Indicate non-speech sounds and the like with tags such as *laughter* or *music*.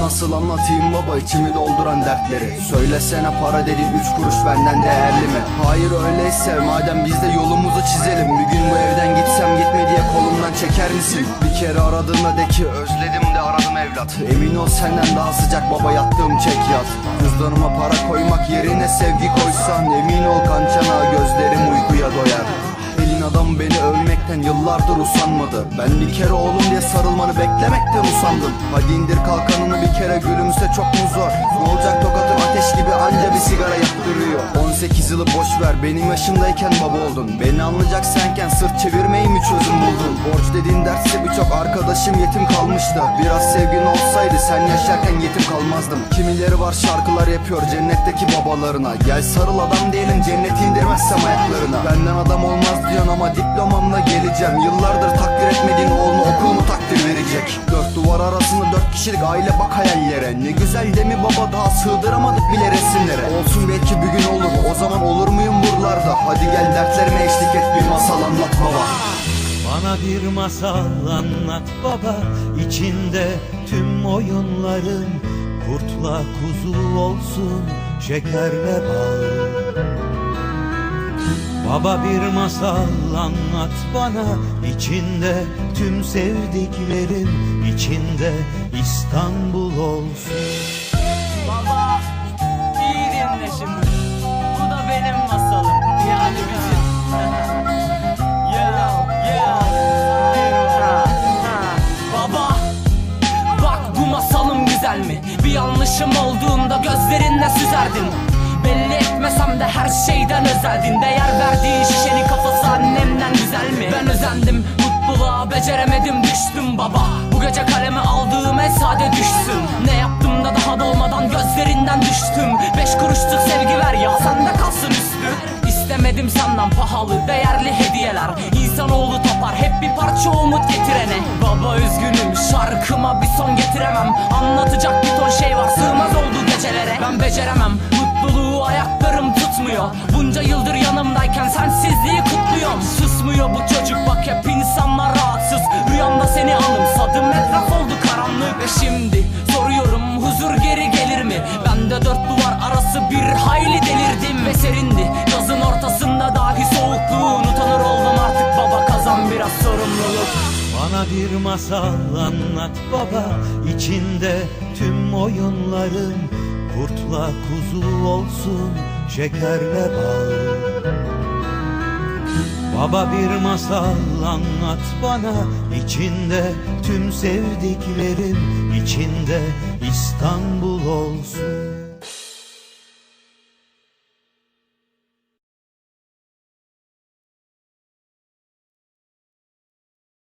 nasıl anlatayım baba içimi dolduran dertleri Söylesene para dediğin üç kuruş benden değerli mi? Hayır öyleyse madem biz de yolumuzu çizelim Bir gün bu evden gitsem gitme diye kolumdan çeker misin? Bir kere aradığında de ki özledim de aradım evlat Emin ol senden daha sıcak baba yattığım çek yat Cüzdanıma para koymak yerine sevgi koysan Emin ol kançana gözlerim uykuya övmekten yıllardır usanmadı. Ben bir kere oğlum diye sarılmanı beklemekten usandım. Hadi indir kalkanını bir kere gülümse çok mu zor? Ne olacak tokatın ateş gibi anca bir sigara yaktırıyor 18 yılı boş ver benim yaşımdayken baba oldun. Beni anlayacak senken sırt çevirmeyi mi çözüm buldun? Borç dediğin derse birçok arkadaşım yetim kalmıştı. Biraz sevgin olsaydı sen yaşarken yetim kalmazdım. Kimileri var şarkılar yapıyor cennetteki babalarına. Gel sarıl adam diyelim cenneti indirmezsem ayaklarına. Benden adam olmaz diyorsun geleceğim Yıllardır takdir etmediğin oğlunu okul mu takdir verecek. Dört duvar arasında dört kişilik aile bak hayallere. Ne güzel değil mi baba daha sığdıramadık bile resimlere. Olsun belki bir gün olur o zaman olur muyum buralarda? Hadi gel dertlerime eşlik et bir masal anlat baba. Bana bir masal anlat baba içinde tüm oyunların Kurtla kuzu olsun şekerle bal Baba bir masal anlat bana. İçinde tüm sevdiklerin içinde İstanbul olsun. Baba iyi dinle şimdi. Bu da benim masalım. Yani bizim. *laughs* Baba Bak bu masalım güzel mi? Bir yanlışım olduğunda gözlerinle süzerdin Belli de her şeyden özeldin Değer verdiğin şişenin kafası annemden güzel mi? Ben özendim mutluluğa beceremedim düştüm baba. Bu gece kaleme aldığım en sade düşsün. Ne yaptım da daha dolmadan gözlerinden düştüm. Beş kuruşluk sevgi ver ya sende kalsın üstü İstemedim senden pahalı değerli hediyeler. İnsanoğlu tapar hep bir parça umut getirene. Baba üzgünüm şarkıma bir son getiremem. Anlatacak bir ton şey var sığmaz oldu gecelere. Ben beceremem ayaklarım tutmuyor. Bunca yıldır yanımdayken sensizliği kutluyorum. Susmuyor bu çocuk bak hep insanlar rahatsız. Rüyamda seni anımsadım etraf oldu karanlık. Ve şimdi soruyorum huzur geri gelir mi? Ben de dört duvar arası bir hayli delirdim. Ve serindi Yazın ortasında dahi soğukluğun utanır oldum. Artık baba kazan biraz sorumluluk. Bana bir masal anlat baba içinde tüm oyunların Kurtla kuzu olsun şekerle bal. Baba bir masal anlat bana içinde tüm sevdiklerin içinde İstanbul olsun